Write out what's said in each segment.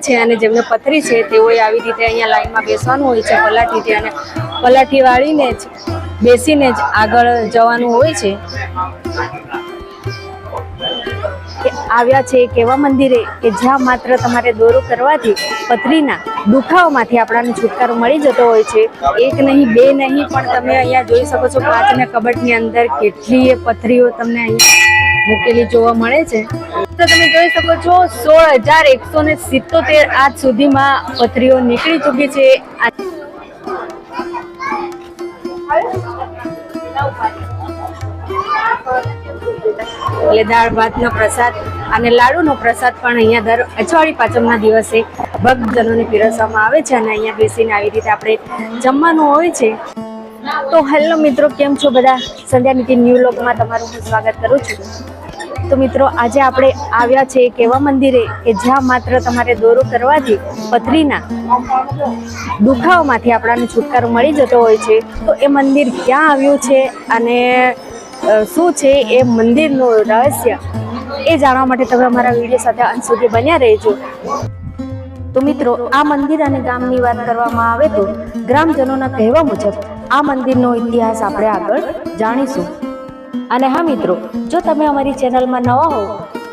છે અને જેમને પથરી છે, તેઓએ આવી રીતે અહીંયા લાઈનમાં બેસવાનું હોય છે, પલાઠીથી અને પલાઠી વાળીને જ બેસીને જ આગળ જવાનું હોય છે. આવ્યા છે એક એવા મંદિરે કે જ્યાં માત્ર તમારે દોરો કરવાથી પથરીના દુખાવામાંથી આપણાને છુટકારો મળી જતો હોય છે. એક નહીં, બે નહીં, પણ તમે અહીંયા જોઈ શકો છો કાચના કબટની અંદર કેટલીય પથરીઓ તમને અહીં મૂકેલી જોવા મળે છે. તો તમે જોઈ શકો છો, સોળ હજાર એકસો ને સિત્તોતેર આજ સુધીમાં પથરીઓ નીકળી ચૂકી છે. એટલે દાળ ભાતનો પ્રસાદ અને લાડુનો પ્રસાદ પણ અહીંયા દર અઠવાડિયે પાંચમના દિવસે ભક્તજનોને પીરસવામાં આવે છે અને અહીંયા બેસીને આવી રીતે આપણે જમવાનું હોય છે. તો હેલો મિત્રો, કેમ છો બધા? સંધ્યા નીતિ ન્યૂ લોકમાં તમારું હું સ્વાગત કરું છું. તો મિત્રો, આજે આપણે આવ્યા છે એક એવા મંદિરે કે જ્યાં માત્ર તમારે દોરો કરવાથી પથરીના દુખાવામાંથી આપણાને છુટકારો મળી જતો હોય છે. તો એ મંદિર ક્યાં આવ્યું છે અને શું છે એ મંદિરનું રહસ્ય એ જાણવા માટે તમે અમારા વીડિયો સાથે અંત સુધી બન્યા રહેજો. તો મિત્રો, આ મંદિર અને ગામની વાત કરવામાં આવે તો ગ્રામજનોના કહેવા મુજબ આ મંદિરનો ઇતિહાસ આપણે આગળ જાણીશું. અને હા મિત્રો, જો તમે અમારી ચેનલમાં નવા હો,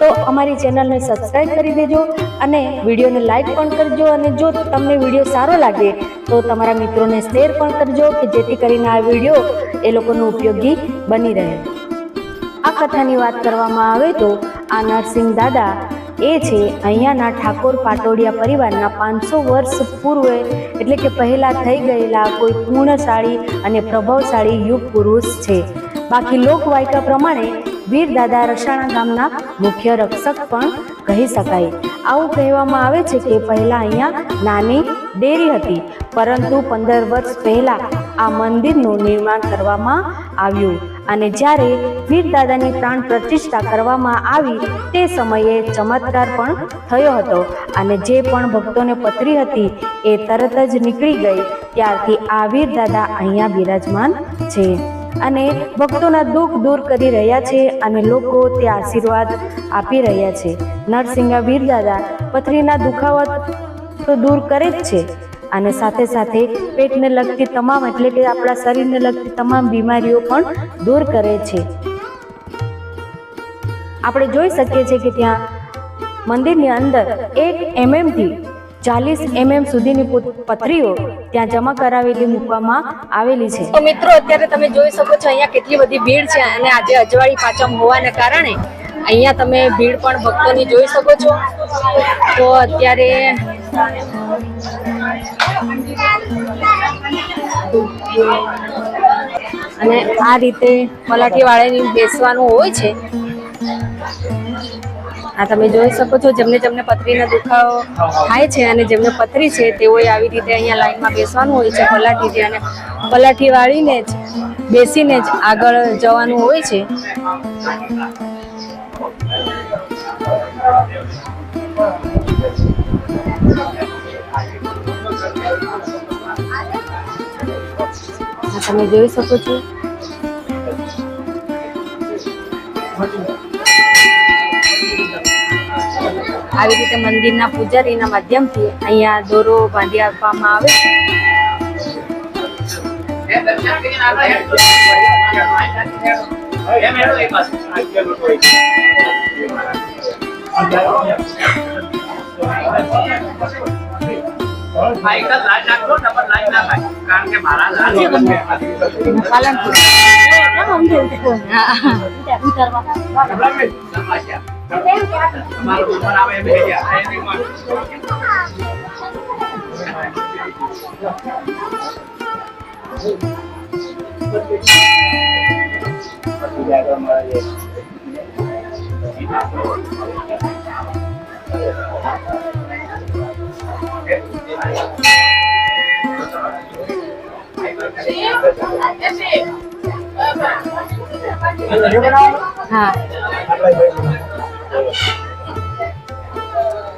તો અમારી ચેનલને સબસ્ક્રાઇબ કરી દેજો અને વિડીયોને લાઈક પણ કરજો અને જો તમને વીડિયો સારો લાગે, તો તમારા મિત્રોને શેર પણ કરજો કે જેથી કરીને આ વીડિયો એ લોકોનો ઉપયોગી બની રહે. આ કથાની વાત કરવામાં આવે તો આ નરસિંહ દાદા એ છે અહીંયાના ઠાકોર પાટોડિયા પરિવારના પાંચસો વર્ષ પૂર્વે, એટલે કે પહેલાં થઈ ગયેલા કોઈ પૂર્ણશાળી અને પ્રભાવશાળી યુગ પુરુષ છે. બાકી લોકવાયકા પ્રમાણે વીર દાદા રસાણા ગામના મુખ્ય રક્ષક પણ કહી શકાય. આવું કહેવામાં આવે છે કે પહેલાં અહીંયા નાની ડેરી હતી, પરંતુ પંદર વર્ષ પહેલાં આ મંદિરનું નિર્માણ કરવામાં આવ્યું અને જ્યારે વીર દાદાની પ્રાણ પ્રતિષ્ઠા કરવામાં આવી, તે સમયે ચમત્કાર પણ થયો હતો અને જે પણ ભક્તોને પતરી હતી, એ તરત જ નીકળી ગઈ. ત્યારથી આ વીર દાદા અહીંયા બિરાજમાન છે. અને ભક્તોના દુઃખ દૂર કરી રહ્યા છે અને લોકો તે આશીર્વાદ આપી રહ્યા છે. નરસિંહા વીરદાદા પથરીના દુખાવત તો દૂર કરે જ છે અને સાથે સાથે પેટને લગતી તમામ, એટલે કે આપણા શરીરને લગતી તમામ બીમારીઓ પણ દૂર કરે છે. આપણે જોઈ શકીએ છીએ કે ત્યાં મંદિરની અંદર એક એમએમથી ચાલીસ એમએમ સુધીની પથરીઓ ત્યાં જમા કરાવેલી મૂકવામાં આવેલી છે. તો મિત્રો, અત્યારે તમે જોઈ શકો છો, અહીંયા કેટલી બધી ભીડ છે અને આજે અજવાળી પાચમ હોવાને કારણે અહીંયા તમે ભીડ પણ ભક્તોની જોઈ શકો છો. તો અત્યારે અને આ રીતે મલાઠી વાળાની બેસવાનું હોય છે. આ તમે જોઈ શકો છો, જેમને જેમને પથરીના દુખાવો થાય છે અને જેમને પથરી છે, તેઓએ આવી રીતે અહીંયા લાઈનમાં બેસવાનું હોય છે પલાઠીથી અને પલાઠી વાળીને જ બેસીને જ આગળ જવાનું હોય છે. તમે જોઈ શકો છો. આવી રીતે મંદિરના પૂજારીના માધ્યમથી અહીંયા દોરો બાંધી આપવામાં આવે છે કારણ કે મારા પાલનપુર હા. તમારો નંબર આવે એમ કહી દે. હા કોઈ અંદર છે વાના ખુલ્લા આપજો આ તો એ બધું ત્રણે લઈને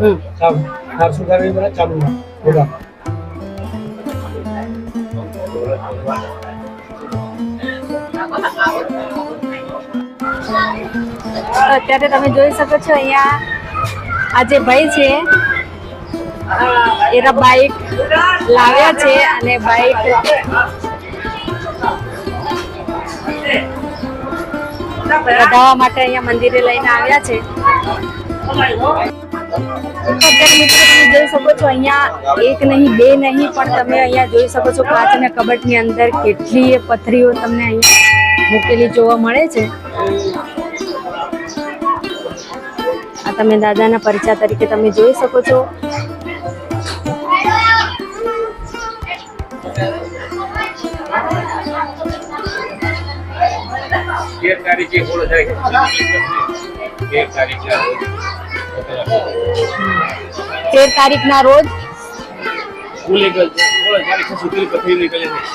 હમ. ચાલુ હાર ચાલુ અત્યારે તમે જોઈ શકો છો અહીંયા આ જે ભાઈ છે એના બાઈક લાવ્યા છે અને બાઈક વધાવવા માટે અહીંયા મંદિરે લઈને આવ્યા છે. અત્યારે મિત્રો તમે જોઈ શકો છો, અહીંયા એક નહીં, બે નહીં, પણ તમે અહીંયા જોઈ શકો છો કાચના કબટની અંદર કેટલીય પથરીઓ તમને અહીંયા મૂકેલી જોવા મળે છે. આ તમે દાદાના પરિચય તરીકે તમે જોઈ શકો છો. તેર તારીખે જાય તેર તારીખે તેર તારીખના રોજ.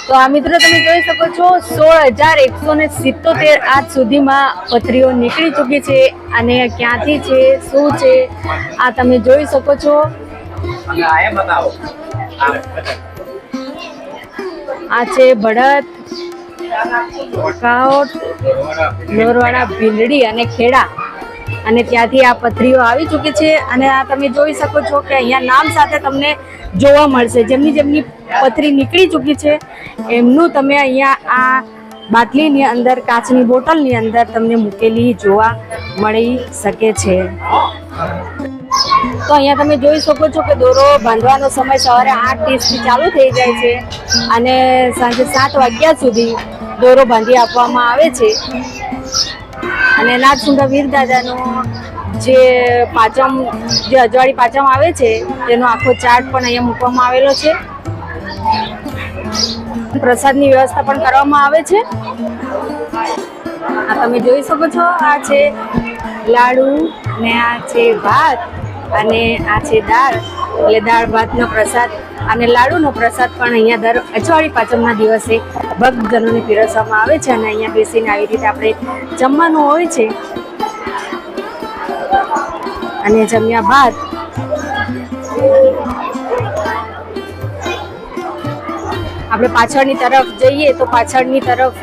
તો આ મિત્રો તમે જોઈ શકો છો સોળ હજાર એકસો ને સિત્તોતેર આજ સુધીમાં પથરીઓ નીકળી ચૂકી છે અને ક્યાંથી છે શું છે આ તમે જોઈ શકો છો. આ છે ભડત કાઓટ લોરવાડા ભીલડી અને ખેડા. અને ત્યાંથી આ પથરીઓ આવી ચૂકી છે અને આ તમે જોઈ શકો છો કે અહીંયા નામ સાથે તમને જોવા મળશે. જેમની જેમની પથરી નીકળી ચૂકી છે, એમનું તમે અહીંયા આ બાટલીની અંદર, કાચની બોટલની અંદર તમને મૂકેલી જોવા મળી શકે છે. તો અહીંયા તમે જોઈ શકો છો કે દોરો બાંધવાનો સમય સવારે આઠ ત્રીસથી ચાલુ થઈ જાય છે અને સાંજે સાત વાગ્યા સુધી દોરો બાંધી આપવામાં આવે છે. અને નાગસુંડા વીર દાદાનો જે પાચમ, જે અજવાળી પાચમ આવે છે, તેનો આખો ચાર્ટ પણ અહીંયા મૂકવામાં આવેલો છે. પ્રસાદની વ્યવસ્થા પણ કરવામાં આવે છે. આ તમે જોઈ શકો છો, આ છે લાડુ ને આ છે ભાત અને આ છે દાળ. એટલે દાળ, ભાતનો પ્રસાદ અને લાડુનો પ્રસાદ પણ અહીંયા દર અજવાળી પાંચમના દિવસે ભક્તજનોને પીરસવામાં આવે છે અને અહીંયા બેસીને આવી રીતે આપણે જમવાનું હોય છે. અને જમ્યા બાદ આપણે પાછળની તરફ જઈએ તો પાછળની તરફ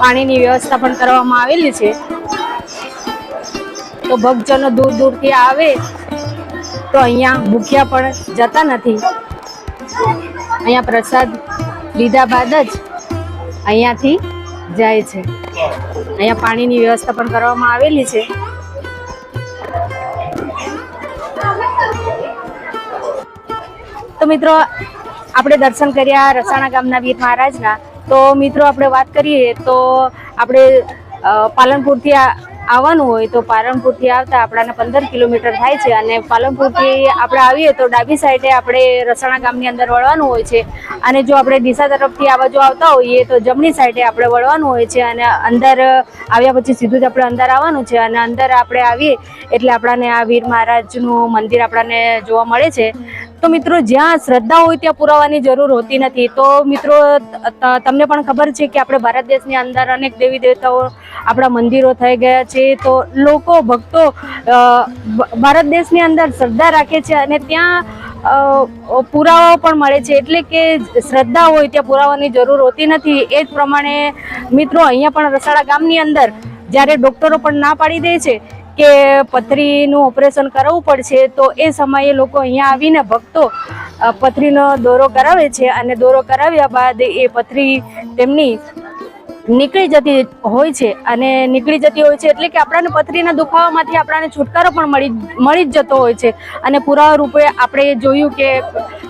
પાણીની વ્યવસ્થા પણ કરવામાં આવેલી છે. તો ભક્તજનો દૂર દૂરથી આવે તો અહીંયા ભૂખ્યા પણ જતા નથી. અહીંયા પ્રસાદ લીધા બાદ જ અહીંયાથી જાય છે. અહીંયા પાણીની વ્યવસ્થા પણ કરવામાં આવેલી છે. તો મિત્રો, આપણે દર્શન કર્યા રસાણા ગામના વીર મહારાજના. તો મિત્રો, આપણે વાત કરીએ તો આપણે પાલનપુરથી આ- આવવાનું હોય તો પાલનપુરથી આવતા આપણાને પંદર કિલોમીટર થાય છે અને પાલનપુરથી આપણે આવીએ તો ડાબી સાઈડે આપણે રસાણા ગામની અંદર વળવાનું હોય છે. અને જો આપણે ડીસા તરફથી આ બાજુ આવતા હોઈએ તો જમણી સાઈડે આપણે વળવાનું હોય છે અને અંદર આવ્યા પછી સીધું જ આપણે અંદર આવવાનું છે અને અંદર આપણે આવીએ એટલે આપણાને આ વીર મહારાજનું મંદિર આપણાને જોવા મળે છે. તો મિત્રો, જ્યાં શ્રદ્ધા હોય ત્યાં પુરાવાની જરૂર હોતી નથી. તો મિત્રો તમને પણ ખબર છે કે આપણે ભારત દેશની અંદર અનેક દેવી દેવતાઓ આપણા મંદિરો થઈ ગયા છે. તો લોકો, ભક્તો ભારત દેશની અંદર શ્રદ્ધા રાખે છે અને ત્યાં પુરાવાઓ પણ મળે છે. એટલે કે શ્રદ્ધા હોય ત્યાં પુરાવાની જરૂર હોતી નથી. એ જ પ્રમાણે મિત્રો, અહીંયા પણ રસાડા ગામની અંદર જ્યારે ડોક્ટરો પણ ના પાડી દે છે કે પથરીનું ઓપરેશન કરાવવું પડશે, તો એ સમયે લોકો અહીંયા આવીને ભક્તો પથરીનો દોરો કરાવે છે અને દોરો કરાવ્યા બાદ એ પથરી તેમની નીકળી જતી હોય છે અને નીકળી જતી હોય છે એટલે કે આપણાને પથરીના દુખાવામાંથી આપણાને છુટકારો પણ મળી મળી જ જતો હોય છે. અને પુરાવા રૂપે આપણે જોયું કે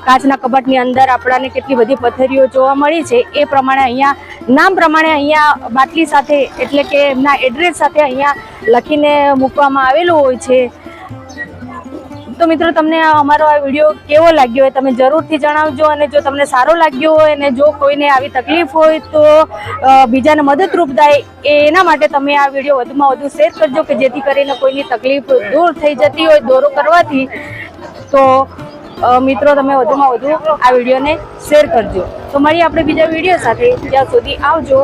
કાચના કબાટની અંદર આપણાને કેટલી બધી પથરીઓ જોવા મળી છે, એ પ્રમાણે અહીંયા, નામ પ્રમાણે અહીંયા બાટલી સાથે, એટલે કે એમના એડ્રેસ સાથે અહીંયા લખીને મૂકવામાં આવેલું હોય છે. તો મિત્રો, તમને અમારો આ વીડિયો કેવો લાગ્યો હોય તમે જરૂરથી જણાવજો, અને જો તમને સારો લાગ્યો હોય, અને જો કોઈને આવી તકલીફ હોય, તો બીજાને મદદરૂપ થાય, એના માટે તમે આ વીડિયો વધુમાં વધુ શેર કરજો, કે જેથી કરીને કોઈની તકલીફ દૂર થઈ જતી હોય, દોરો કરવાથી. તો મિત્રો, તમે વધુમાં વધુ આ વિડીયોને શેર કરજો. તો મળીએ આપણે બીજા વીડિયો સાથે. ત્યાં સુધી આવજો.